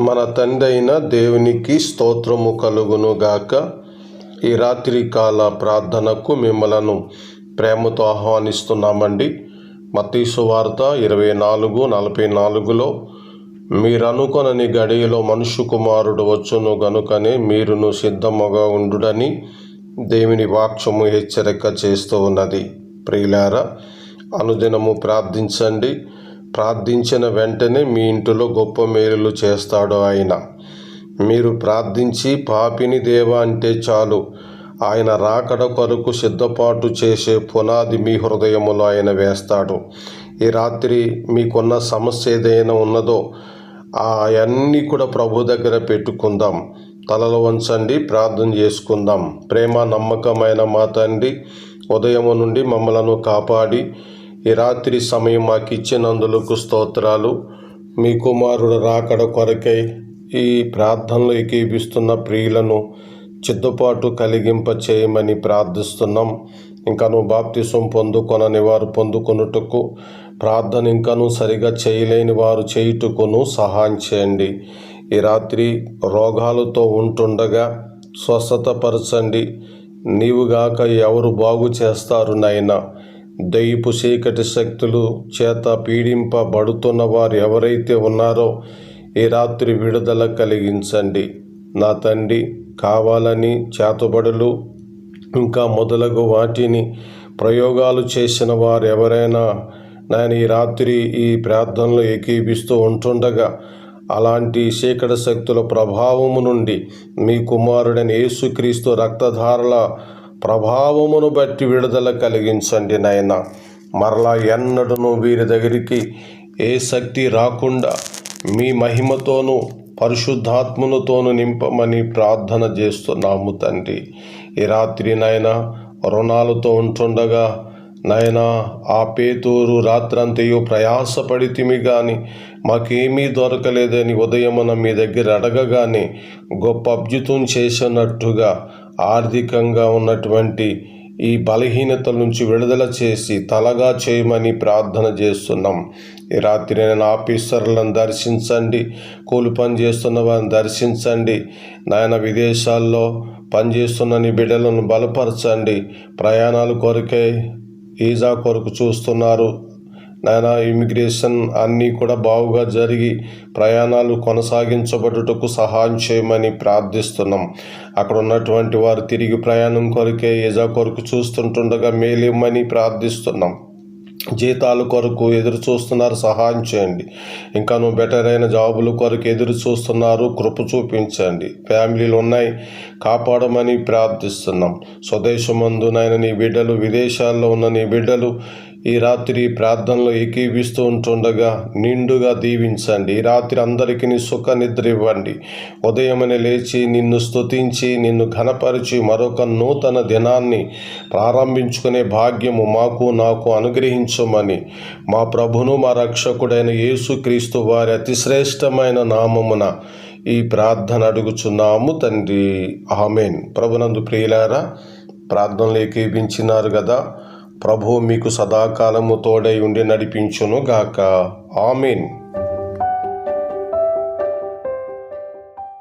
మన తండైన దేవునికి స్తోత్రము కలుగును గాక. ఈ రాత్రికాల ప్రార్థనకు మిమ్మలను ప్రేమతో ఆహ్వానిస్తున్నామండి. మత్తీసు వార్త ఇరవై నాలుగు నలభై నాలుగులో మీరనుకొనని గడియలో మనుషు కుమారుడు వచ్చును గనుకనే మీరును సిద్ధముగా ఉండుడని దేవుని వాక్యము హెచ్చరిక చేస్తూ ఉన్నది. ప్రియులారా అనుదినము ప్రార్థించండి. ప్రార్థించిన వెంటనే మీ ఇంటిలో గొప్ప మేలులు చేస్తాడు ఆయన. మీరు ప్రార్థించి పాపిని దేవ అంటే చాలు. ఆయన రాకడ కొరకు సిద్ధపాటు చేసే పునాది మీ హృదయములో ఆయన వేస్తాడు. ఈ రాత్రి మీకున్న సమస్య ఏదైనా ఉన్నదో అవన్నీ కూడా ప్రభు దగ్గర పెట్టుకుందాం. తలలు వంచండి ప్రార్థన చేసుకుందాం. ప్రేమ నమ్మకమైన మా తండ్రి ఉదయము నుండి మమ్మలను కాపాడి ఈ రాత్రి సమయం మాకు ఇచ్చినందులకు స్తోత్రాలు. మీ కుమారుడు రాకడ కొరకై ఈ ప్రార్థనలు ఏకీపిస్తున్న ప్రియులను చిద్దుపాటు కలిగింప చేయమని ప్రార్థిస్తున్నాం. ఇంకను బాప్తిసం పొందుకొనని వారు పొందుకొనుటకు ప్రార్థన ఇంకను సరిగా చేయలేని వారు చేయుటకును సహాయం చేయండి. ఈ రాత్రి రోగాలతో ఉంటుండగా స్వస్థతపరచండి నీవుగాక ఎవరు బాగు చేస్తారు నైనా దయ్యపు చీకటి శక్తులు చేత పీడింపబడుతున్న వారు ఎవరైతే ఉన్నారో ఈ రాత్రి విడుదల కలిగించండి. నా తండ్రి కావాలని చేతబడులు ఇంకా మొదలగు వాటిని ప్రయోగాలు చేసిన వారు ఎవరైనా నేను ఈ రాత్రి ఈ ప్రార్థనలో ఏకీపిస్తూ ఉంటుండగా అలాంటి చీకటి శక్తుల ప్రభావము నుండి మీ కుమారుడైన యేసుక్రీస్తు రక్తధారల ప్రభావమును బట్టి విడుదల కలిగించండి నాయన. మరలా ఎన్నడను వీరి దగ్గరికి ఏ శక్తి రాకుండా మీ మహిమతోనూ పరిశుద్ధాత్మలతోనూ నింపమని ప్రార్థన చేస్తున్నాము తండ్రి. ఈ రాత్రి నాయన రుణాలతో ఉంటుండగా నాయనా ఆ పేతూరు రాత్రంతయు ప్రయాసపడితిమి గాని మాకేమీ దొరకలేదని ఉదయమున మీ దగ్గర అడగగానే గొప్ప అభ్యుతం చేసినట్టుగా ఆర్థికంగా ఉన్నటువంటి ఈ బలహీనతల నుంచి విడుదల చేసి తలగా చేయమని ప్రార్థన చేస్తున్నాం. ఈ రాత్రి నేను ఆఫీసర్లను దర్శించండి కూలి పని చేస్తున్న వారిని దర్శించండి నాయన విదేశాల్లో పనిచేస్తున్న నీ బిడ్డలను బలపరచండి. ప్రయాణాలు కొరకే ఈజా కొరకు చూస్తున్నారు. నాయన ఇమిగ్రేషన్ అన్నీ కూడా బావుగా జరిగి ప్రయాణాలు కొనసాగించబడుటకు సహాయం చేయమని ప్రార్థిస్తున్నాం. అక్కడ ఉన్నటువంటి వారు తిరిగి ప్రయాణం కొరకే ఏజా కొరకు చూస్తుంటుండగా మేలేమని ప్రార్థిస్తున్నాం. జీతాల కొరకు ఎదురు చూస్తున్నారు సహాయం చేయండి. ఇంకా నువ్వు బెటర్ అయిన జాబుల కొరకు ఎదురు చూస్తున్నారు కృప చూపించండి. ఫ్యామిలీలు ఉన్నాయి కాపాడమని ప్రార్థిస్తున్నాం. స్వదేశమందునైన నీ బిడ్డలు విదేశాల్లో ఉన్న నీ బిడ్డలు ఈ రాత్రి ప్రార్థనలో ఏకీవిస్తూ ఉంటుండగా నిండుగా దీవించండి. ఈ రాత్రి అందరికీ నీ సుఖ నిద్ర ఇవ్వండి. ఉదయమని లేచి నిన్ను స్తుతించి నిన్ను ఘనపరిచి మరొక నూతన దినాన్ని ప్రారంభించుకునే భాగ్యము మాకు నాకు అనుగ్రహించమని మా ప్రభును మా రక్షకుడైన యేసుక్రీస్తు వారి అతిశ్రేష్టమైన నామమున ఈ ప్రార్థన అడుగుచున్నాము తండ్రి. ఆమెన్. ప్రభునందు ప్రియులారా ప్రార్థనలు ఏకీపించినారు కదా ప్రభు మీకు సదాకాలము తోడై ఉండి నడిపించును గాక ఆమెన్.